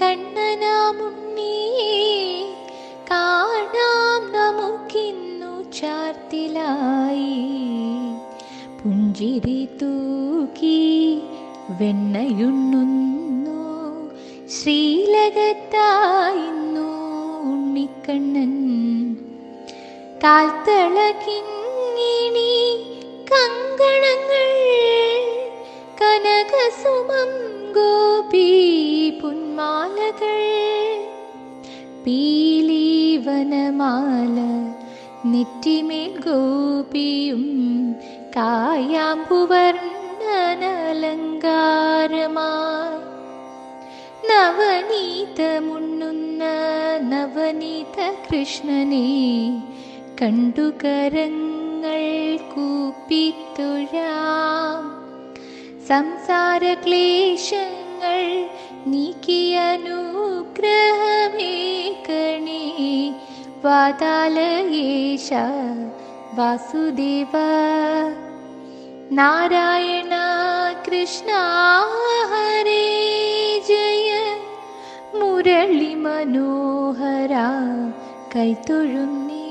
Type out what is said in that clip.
കണ്ണനാമുണ്ണിയെ കാണാം നമുക്കിന്നു ചാർത്തിലായി. പുഞ്ചിരി തൂക്കി വെണ്ണയുണ്ണുന്നു ശ്രീലകത്തായിരുന്നു ഉണ്ണിക്കണ്ണൻ. കാൽത്തളകിൻ പീലീവനമാല നെറ്റിമേൽ ഗോപിയും കായാമ്പുവർണനലങ്കാരമായി നവനീതമുണ്ണുന്ന നവനീത കൃഷ്ണനെ കണ്ടുകരങ്ങൾ കൂപ്പിത്തുഴാം. സംസാരക്ലേശങ്ങൾ വാതാലയേശ വാസുദേവ. നാരായണ കൃഷ്ണ ഹരേ ജയ. മുരളി മനോഹര കൈത്തൊഴുന്നേ